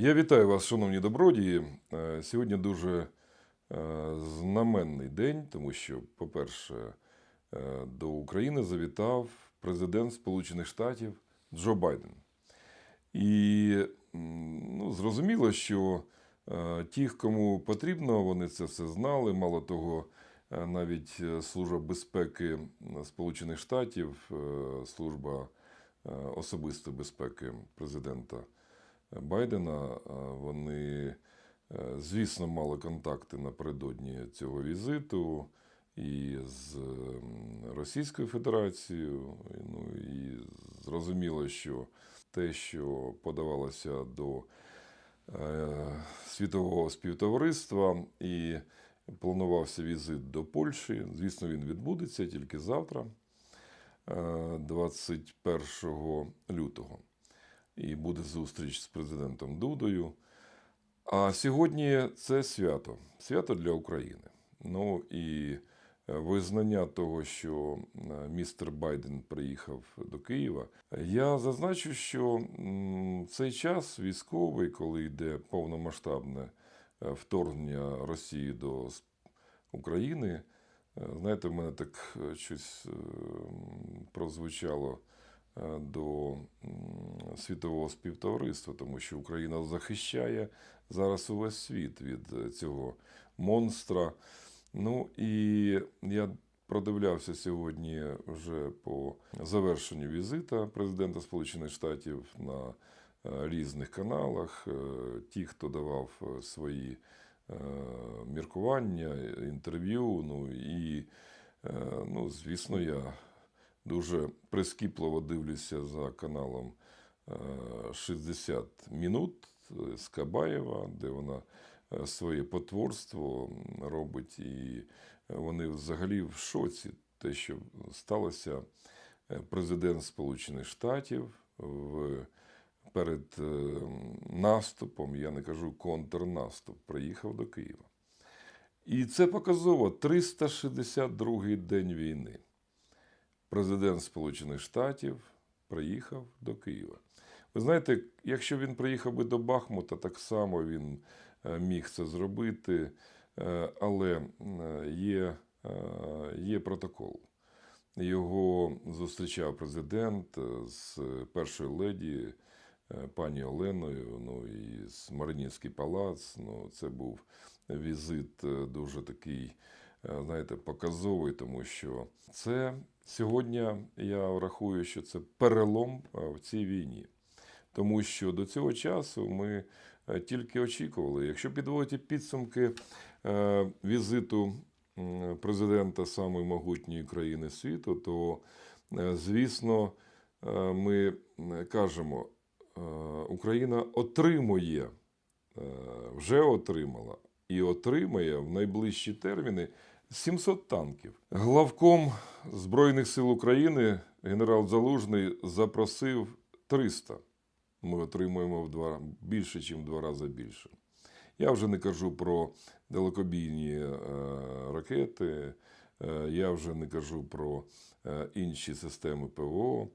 Я вітаю вас, шановні добродії. Е, Сьогодні дуже е, знаменний день, тому що, по-перше, е, до України завітав президент Сполучених Штатів Джо Байден. І ну, зрозуміло, що ті, кому потрібно, вони це все знали. Мало того, навіть Служба безпеки Сполучених Штатів, служба особистої безпеки президента Байдена, е, вони, е, звісно, мали контакти напередодні цього візиту і з Російською Федерацією. Ну і зрозуміло, що те, що подавалося до е, світового співтовариства і планувався візит до Польщі. Звісно, він відбудеться тільки завтра, е, 21 лютого. І буде зустріч з президентом Дудою. А сьогодні це свято, свято для України. Ну і е, визнання того, що е, містер Байден приїхав до Києва. Я зазначу, що цей час військовий, коли йде повномасштабне е, вторгнення Росії до України, знаєте, в мене так щось прозвучало до світового співтовариства, тому що Україна захищає зараз увесь світ від е, цього монстра. Ну і я продивлявся сьогодні вже по завершенню візита президента Сполучених Штатів на е, різних каналах. Е, Ті, хто давав е, свої е, міркування, інтерв'ю. Ну і, е, ну, звісно, я дуже прискіпливо дивлюся за каналом е, 60 минут з Кабаєва, де вона е, своє потворство робить, і вони взагалі в шоці те, що сталося. Е, Президент Сполучених Штатів в перед е, наступом, я не кажу контрнаступ, приїхав до Києва. І це показово 362-й день війни. Президент Сполучених Штатів приїхав до Києва. Ви знаєте, якщо він приїхав би до Бахмута, так само він е, міг це зробити, е, але є, е, є протокол. Його зустрічав президент з першою леді пані Оленою, ну і з Маринівський палац. Ну, це був візит дуже такий, знаєте, показовий, тому що це сьогодні я рахую, що це перелом е, в цій війні. Тому що до цього часу ми е, тільки очікували. Якщо підводити підсумки е, візиту президента самої могутньої країни світу, то, звісно, ми кажемо, Україна отримує, вже отримала і отримає в найближчі терміни 700 танків. Главком Збройних сил України генерал Залужний запросив 300 ми отримуємо в два більше, ніж в два рази більше. Я вже не кажу про далекобійні е, ракети, е, я вже не кажу про е, інші системи ПВО.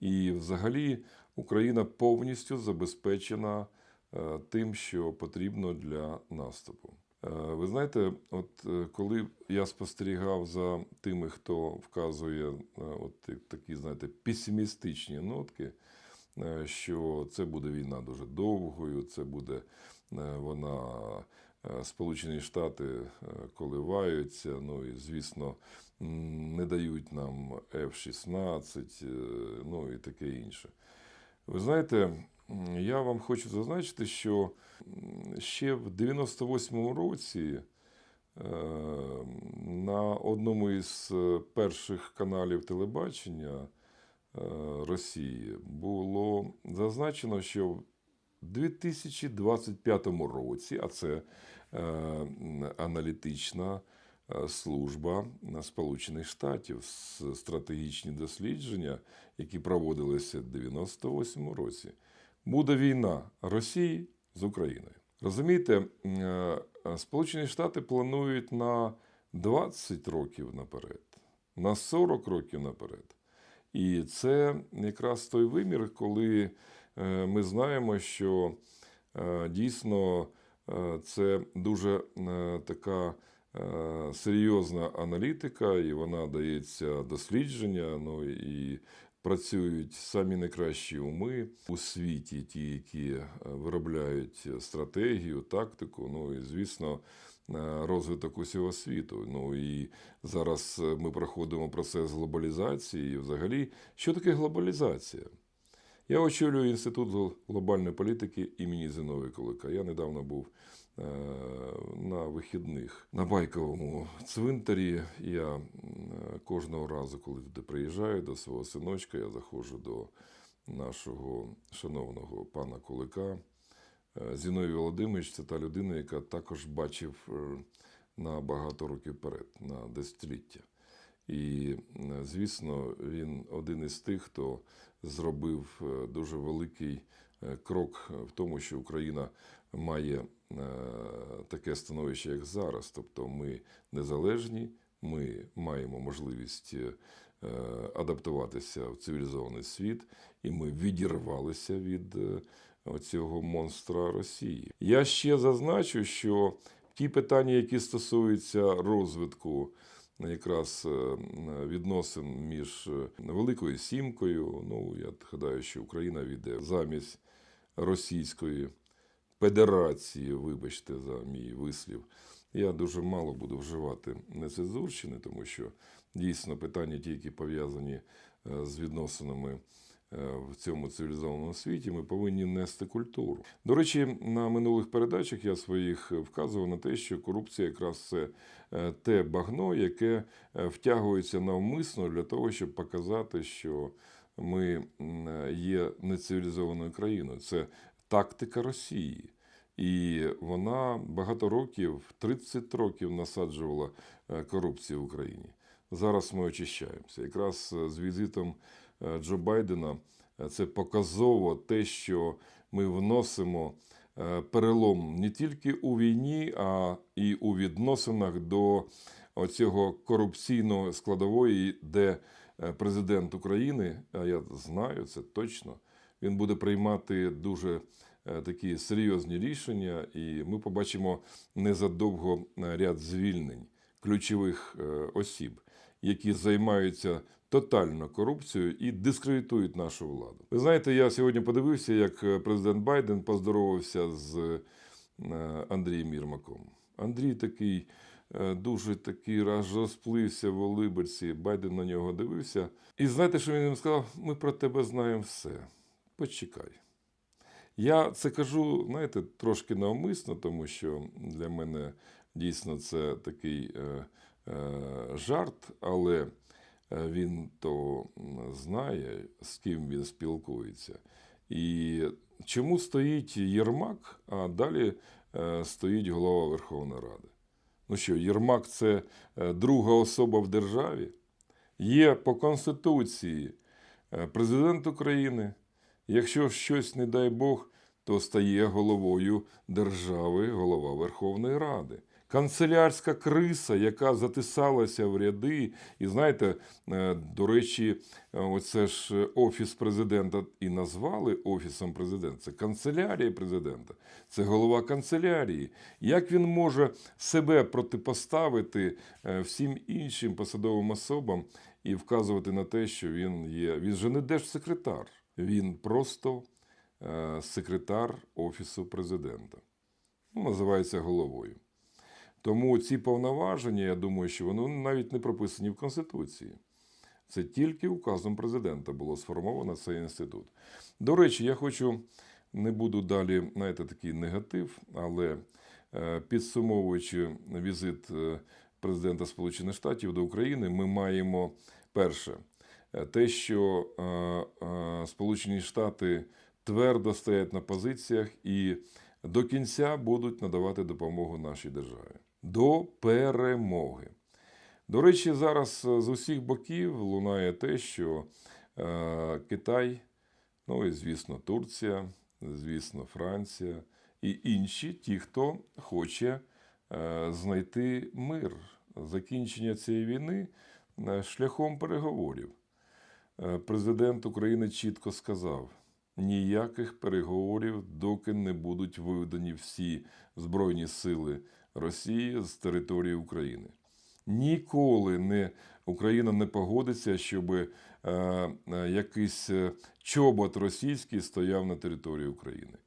І взагалі Україна повністю забезпечена тим, що потрібно для наступу. Е, Ви знаєте, от е, коли я спостерігав за тими, хто вказує е, от такі, знаєте, песимістичні нотки, що це буде війна дуже довгою, це буде вона. Сполучені Штати коливаються, ну і звісно, не дають нам F-16, е, ну і таке інше. Ви знаєте, я вам хочу зазначити, що ще в 98-му році е, на одному із е, перших каналів телебачення е, Росії було зазначено, що в 2025 році, а це аналітична служба Сполучених Штатів стратегічні дослідження, які проводилися в 98 році, буде війна Росії з Україною. Розумієте, е, Сполучені Штати планують на 20 років наперед, на 40 років наперед. І це якраз той вимір, коли е, ми знаємо, що Е, Дійсно, це дуже така серйозна аналітика, і вона дається дослідження. Ну і працюють самі найкращі уми у світі, ті, які е, виробляють стратегію, тактику. Ну і звісно. е, Розвиток усього світу. Ну і зараз е, ми проходимо процес глобалізації. І взагалі, що таке глобалізація? Я очолюю Інститут глобальної політики імені Зіновія Кулика. Я недавно був на вихідних на байковому цвинтарі. Я е, кожного разу, коли туди приїжджаю до свого синочка, я заходжу до нашого шановного пана Кулика. Е, Зіновій Володимирович це та людина, яка також бачив е, на багато років вперед, на десятиліття. І, е, звісно, він один із тих, хто зробив е, дуже великий е, крок в тому, що Україна має е, таке становище, як зараз. Тобто ми незалежні, ми маємо можливість е, адаптуватися в цивілізований світ, і ми відірвалися від е, цього монстра Росії. Я ще зазначу, що ті питання, які стосуються розвитку якраз е, відносин між е, Великою Сімкою. Ну, я гадаю, що Україна війде замість Російської Федерації, вибачте за мій вислів. Я дуже мало буду вживати нецензурщини, тому що дійсно питання, ті, які пов'язані е, з відносинами е, в цьому цивілізованому світі, ми повинні нести культуру. До речі, на минулих передачах я своїх вказував на те, що корупція якраз це е, те багно, яке втягується навмисно для того, щоб показати, що ми є нецивілізованою країною. Це тактика Росії. І вона багато років, 30 років насаджувала е, корупцію в Україні. Зараз ми очищаємося. Якраз е, з візитом е, Джо Байдена це показово те, що ми вносимо перелом не тільки у війні, а і у відносинах до оцього корупційного складової, де президент України, а я знаю це точно, він буде приймати дуже е, такі серйозні рішення, і ми побачимо незадовго е, ряд звільнень ключових е, осіб, які займаються тотально корупцією і дискредитують нашу владу. Ви знаєте, я сьогодні подивився, як президент Байден поздоровався з Андрієм Єрмаком. Андрій такий дуже такий раз розплився в Олиберці. Байден на нього дивився. І знаєте, що він їм сказав? Ми про тебе знаємо все. Почекай. Я це кажу, знаєте, трошки навмисно, тому що для мене дійсно це такий е, е, жарт, але е, він то знає, з ким він спілкується. І чому стоїть Єрмак, а далі е, стоїть голова Верховної Ради? Ну що, Єрмак це е, друга особа в державі? Є по Конституції е, президент України. Якщо щось, не дай Бог, то стає головою держави голова Верховної Ради. Канцелярська криса, яка затисалася в ряди, і знаєте, е, до речі, е, оце ж офіс президента і назвали офісом президента. Це канцелярія президента, це голова канцелярії. Як він може себе протипоставити е, всім іншим посадовим особам і вказувати на те, що він є. Він же не держсекретар, він просто е, секретар Офісу президента. Ну, називається головою. Тому ці повноваження, я думаю, що вони навіть не прописані в Конституції. Це тільки указом президента було сформовано цей інститут. До речі, я хочу, не буду далі, знаєте, такий негатив, але е, підсумовуючи візит е, президента Сполучених Штатів до України, ми маємо перше, те, що е, е, Сполучені Штати твердо стоять на позиціях і до кінця будуть надавати допомогу нашій державі. До перемоги. До речі, зараз е, з усіх боків лунає те, що е, Китай, ну і звісно, Турція, звісно, Франція і інші, ті, хто хоче е, знайти мир, закінчення цієї війни е, шляхом переговорів. Е, Президент України чітко сказав: ніяких переговорів, доки не будуть виведені всі Збройні сили Росії з території України. Ніколи не, Україна не погодиться, щоб е, е, якийсь е, чобот російський стояв на території України.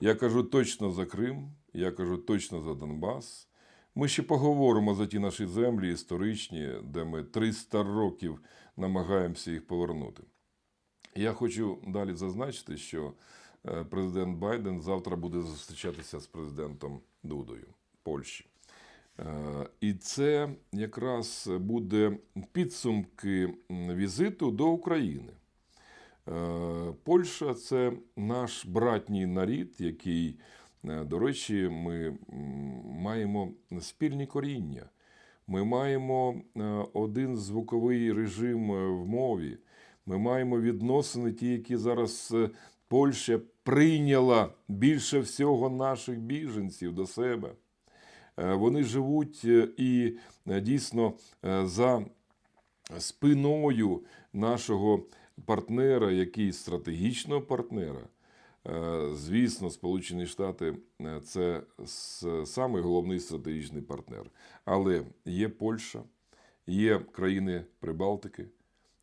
Я кажу точно за Крим, я кажу точно за Донбас. Ми ще поговоримо за ті наші землі історичні, де ми 300 років намагаємося їх повернути. Я хочу далі зазначити, що е, президент Байден завтра буде зустрічатися з президентом Дудою Польщі. Е, І це якраз буде підсумки візиту до України. Е, Польща це наш братній нарід, який, до речі, ми маємо спільні коріння. Ми маємо е, один звуковий режим е, в мові. Ми маємо відносини, ті, які зараз е, Польща прийняла більше всього наших біженців до себе. Вони живуть і дійсно за спиною нашого партнера, який стратегічного партнера. Е, Звісно, Сполучені Штати е, це самий головний стратегічний партнер. Але є Польща, є країни Прибалтики,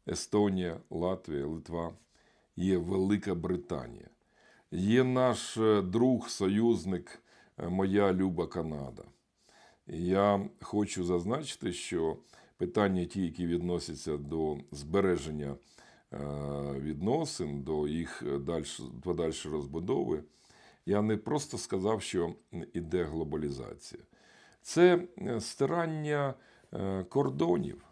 Естонія, Латвія, Литва, є Велика Британія, є наш е, друг, союзник, моя люба Канада. Я хочу зазначити, що питання, ті, які відносяться до збереження відносин, до їх дальш, подальшої розбудови, я не просто сказав, що іде глобалізація. Це е, стирання е, кордонів,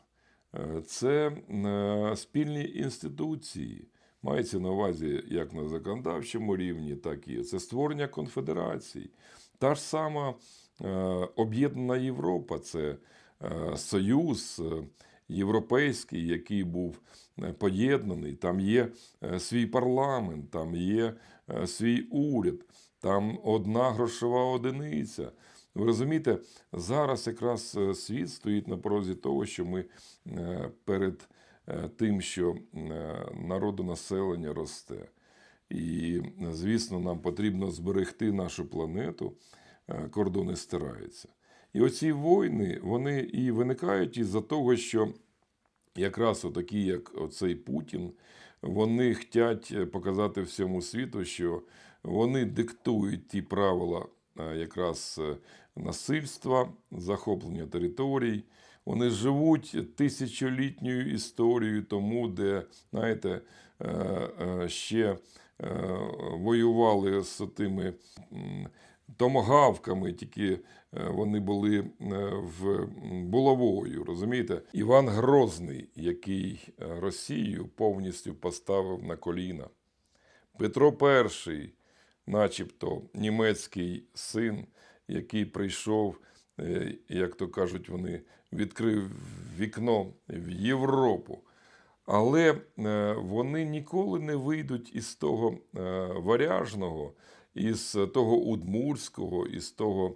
е, це е, спільні інституції. Мається на увазі як на законодавчому рівні, так і це створення конфедерацій. Та ж сама е, об'єднана Європа, це е, союз е, європейський, який був е, поєднаний. Там є е, свій парламент, там є е, свій уряд, там одна грошова одиниця. Ви розумієте, зараз якраз світ стоїть на порозі того, що ми перед тим, що народонаселення росте. І, звісно, нам потрібно зберегти нашу планету, кордони стираються. І оці війни, вони і виникають із-за того, що якраз отакі, як оцей Путін, вони хочуть показати всьому світу, що вони диктують ті правила е, якраз е, насильства, захоплення територій. Вони живуть тисячолітньою історією тому, де, знаєте, е, ще воювали з тими м, томогавками, тільки вони були е, в булавою. Розумієте? Іван Грозний, який е, Росію повністю поставив на коліна. Петро І, начебто німецький син, який прийшов, е, як то кажуть, вони відкрив вікно в Європу. Але е, вони ніколи не вийдуть із того е, варяжного, із того удмурського, із того е,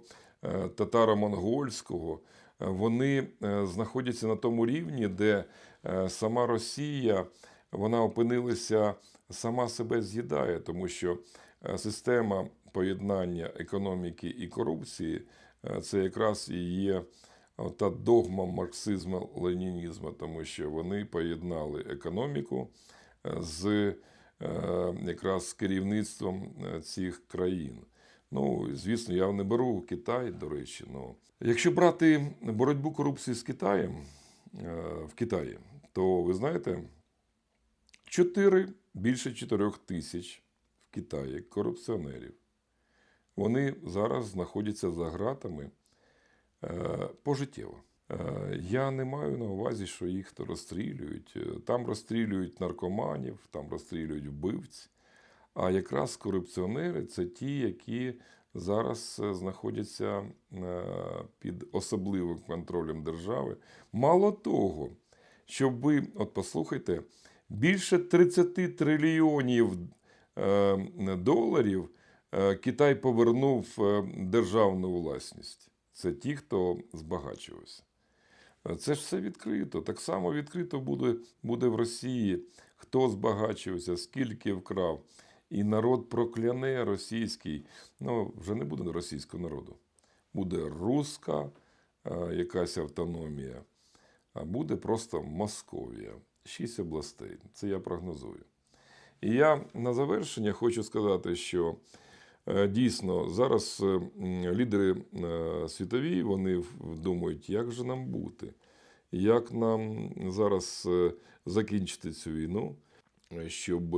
татаро-монгольського. Е, Вони е, знаходяться на тому рівні, де е, сама Росія вона опинилася, сама себе з'їдає, тому що е, система поєднання економіки і корупції е, це якраз і є та догма марксизму ленінізму, тому що вони поєднали економіку е, з е, якраз керівництвом е, цих країн. Ну, звісно, я не беру Китай, до речі. Ну, якщо брати боротьбу корупції з Китаєм е, в Китаї, то ви знаєте, 4, більше 4 тисяч в Китаї корупціонерів. Вони зараз знаходяться за ґратами е, пожиттєво. Е, Я не маю на увазі, що їх розстрілюють. Там розстрілюють наркоманів, там розстрілюють вбивць. А якраз корупціонери це ті, які зараз е, знаходяться е, під особливим контролем держави. Мало того, щоб ви, от послухайте, більше 30 трильйонів е, доларів Китай повернув державну власність. Це ті, хто збагачувався. Е, Це ж все відкрито. Так само відкрито буде, буде в Росії, хто збагачився, скільки вкрав. І народ прокляне російський. Ну, вже не буде російського народу. Буде руська е, якась автономія, а буде просто Московія. Шість областей. Це я прогнозую. І я на завершення хочу сказати, що е, дійсно зараз е, лідери світові вони думають, як же нам бути, як нам зараз закінчити цю війну, щоб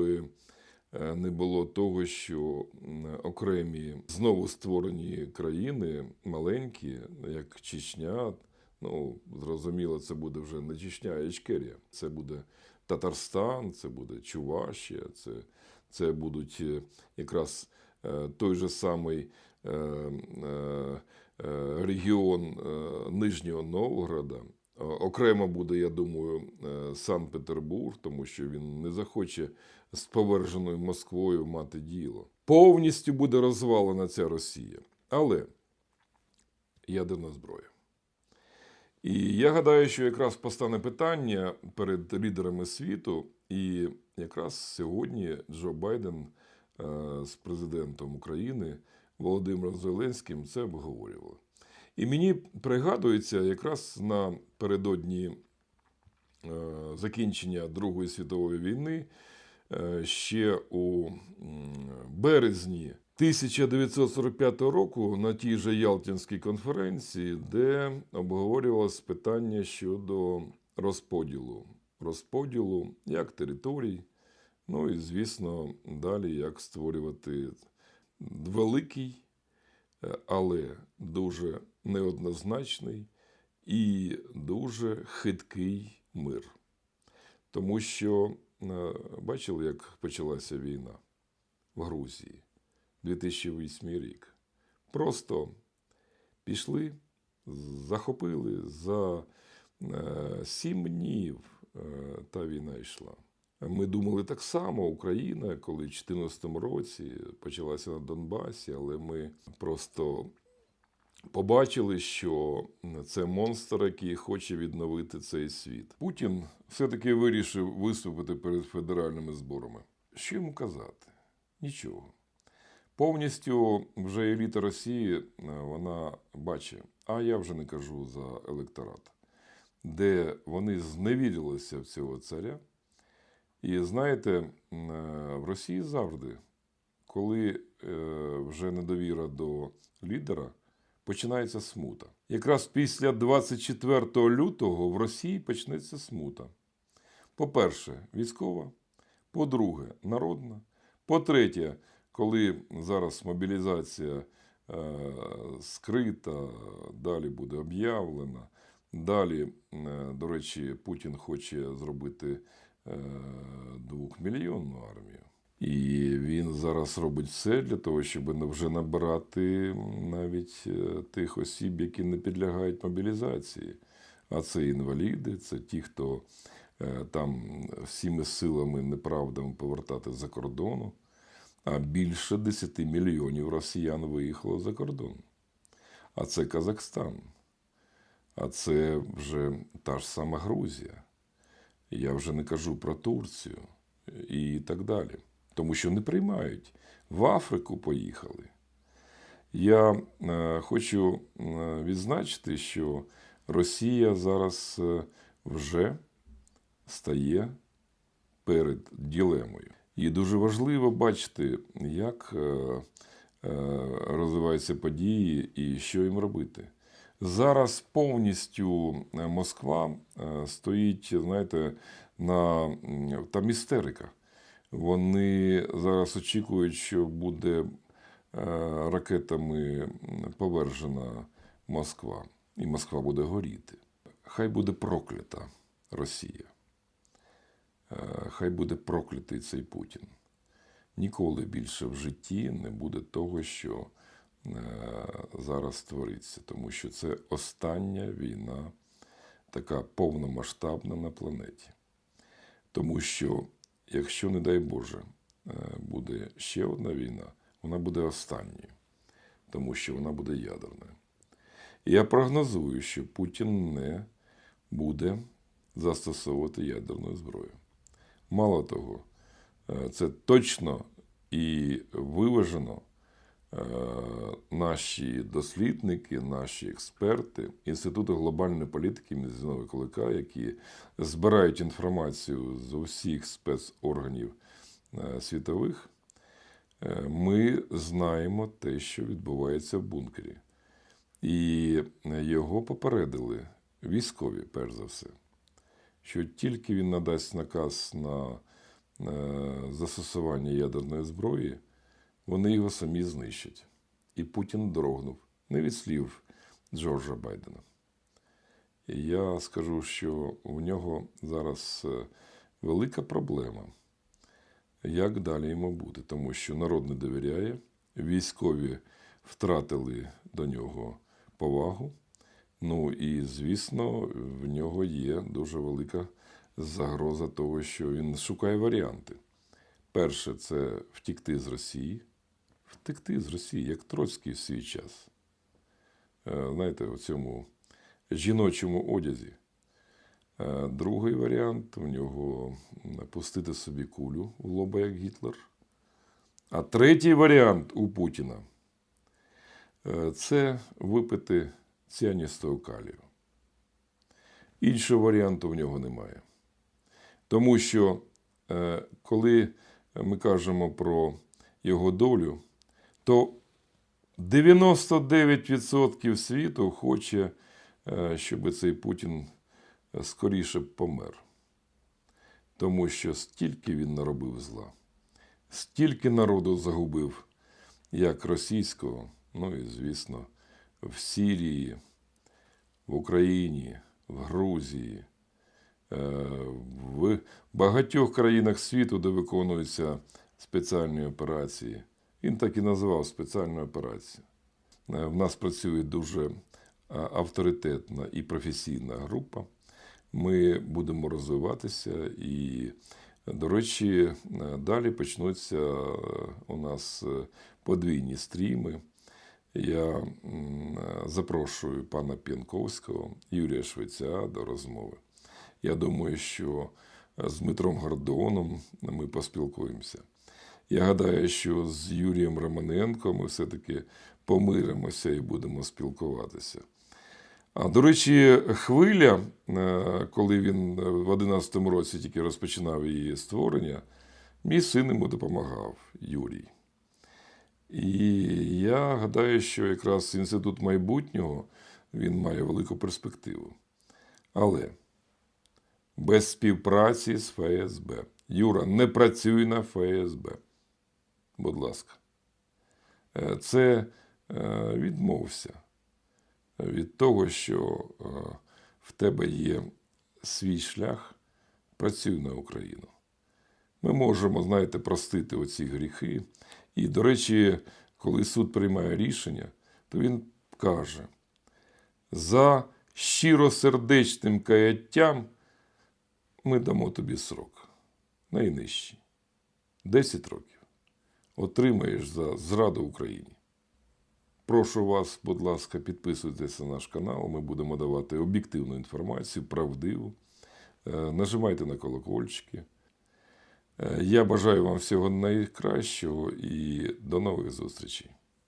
не було того, що окремі знову створені країни, маленькі, як Чечня. Ну, зрозуміло, це буде вже не Чечня, а Ічкерія. Це буде Татарстан, це буде Чувашія, це, це будуть е, якраз е, той же самий е, е, е, регіон е, Нижнього Новгорода. Окремо буде, я думаю, е, Санкт-Петербург, тому що він не захоче з поверженою Москвою мати діло. Повністю буде розвалена ця Росія. Але ядерна зброя. І я гадаю, що якраз постане питання перед лідерами світу, і якраз сьогодні Джо Байден е, з президентом України Володимиром Зеленським це обговорювали. І мені пригадується, якраз напередодні е, закінчення Другої світової війни, ще у березні 1945 року на тій же Ялтинській конференції, де обговорювалось питання щодо розподілу, розподілу як територій, ну і, звісно, далі як створювати великий, е, але дуже неоднозначний і дуже хиткий мир. Тому що е, бачили, як почалася війна в Грузії 2008 рік. Просто пішли, захопили за е, сім днів е, та війна йшла. Ми думали так само, Україна, коли в 2014 році почалася на Донбасі, але ми просто побачили, що це монстр, який хоче відновити цей світ. Путін все-таки вирішив виступити перед федеральними зборами. Що йому казати? Нічого. Повністю вже еліта Росії е, вона бачить, а я вже не кажу за електорат, де вони зневірилися в цього царя. І знаєте, е, в Росії завжди, коли е, вже недовіра до лідера, починається смута. Якраз після 24 лютого в Росії почнеться смута. По-перше, військова, по-друге, народна. По-третє, коли зараз мобілізація е, скрита, далі буде об'явлена. Далі, е, до речі, Путін хоче зробити е, двохмільйонну армію. І він зараз робить все для того, щоб вже набирати навіть е, тих осіб, які не підлягають мобілізації. А це інваліди, це ті, хто е, там всіми силами неправдами повертати за кордону. А більше 10 мільйонів росіян виїхало за кордон. А це Казахстан. А це вже та ж сама Грузія. Я вже не кажу про Турцію і так далі. Тому що не приймають. В Африку поїхали. Я е, хочу е, відзначити, що Росія зараз е, вже стає перед ділемою. І дуже важливо бачити, як розвиваються події і що їм робити. Зараз повністю Москва стоїть, знаєте, на там істерика. Вони зараз очікують, що буде е, ракетами повержена Москва, і Москва буде горіти. Хай буде проклята Росія. Е, Хай буде проклятий цей Путін. Ніколи більше в житті не буде того, що е, зараз твориться, тому що це остання війна, така повномасштабна на планеті. Тому що, якщо, не дай Боже, е, буде ще одна війна, вона буде останньою, тому що вона буде ядерною. І я прогнозую, що Путін не буде застосовувати ядерну зброю. Мало того, е, це точно і виважено наші дослідники, наші експерти Інституту глобальної політики Міжнародного Кулика, які збирають інформацію з усіх спецорганів е, світових, е, ми знаємо те, що відбувається в бункері. І його попередили військові, перш за все, що тільки він надасть наказ на е, застосування ядерної зброї, вони його самі знищать. І Путін дрогнув не від слів Джорджа Байдена. І я скажу, що у нього зараз е, велика проблема, як далі йому бути, тому що народ не довіряє, військові втратили до нього повагу. Ну і, звісно, в нього є дуже велика загроза того, що він шукає варіанти. Перше, це втікти з Росії. Втекти з Росії, як Троцький в свій час. Е, Знаєте, у цьому жіночому одязі. Е, Другий варіант у нього пустити собі кулю в лоба, як Гітлер. А третій варіант у Путіна е, це випити ціаністого калію. Іншого варіанту в нього немає. Тому що коли ми кажемо про його долю, то 99% світу хоче, е, щоб цей Путін скоріше помер. Тому що стільки він наробив зла, стільки народу загубив, як російського, ну і, звісно, в Сирії, в Україні, в Грузії, е, в багатьох країнах світу, де виконуються спеціальні операції. Він так і називав спеціальну операцію. Е, В нас працює дуже е, авторитетна і професійна група. Ми будемо розвиватися і, до речі, е, далі почнуться у нас подвійні стріми. Я запрошую пана П'янковського, Юрія Швеця до розмови. Я думаю, що з Дмитром Гордоном ми поспілкуємося. Я гадаю, що з Юрієм Романенко ми все-таки помиримося і будемо спілкуватися. А до речі, хвиля, е, коли він е, в 11-му році тільки розпочинав її створення, мій син йому допомагав Юрій. І я гадаю, що якраз інститут майбутнього він має велику перспективу. Але без співпраці з ФСБ. Юра, не працюй на ФСБ. Будь ласка. Е, Це е, відмовся від того, що е, в тебе є свій шлях, працюй на Україну. Ми можемо, знаєте, простити оці гріхи. І, до речі, коли суд приймає рішення, то він каже: за щиросердечним каяттям ми дамо тобі срок. Найнижчий. 10 років. Отримаєш за зраду Україні. Прошу вас, будь ласка, підписуйтесь на наш канал. Ми будемо давати об'єктивну інформацію, правдиву. Е, Нажимайте на колокольчики. Е, Я бажаю вам всього найкращого і до нових зустрічей.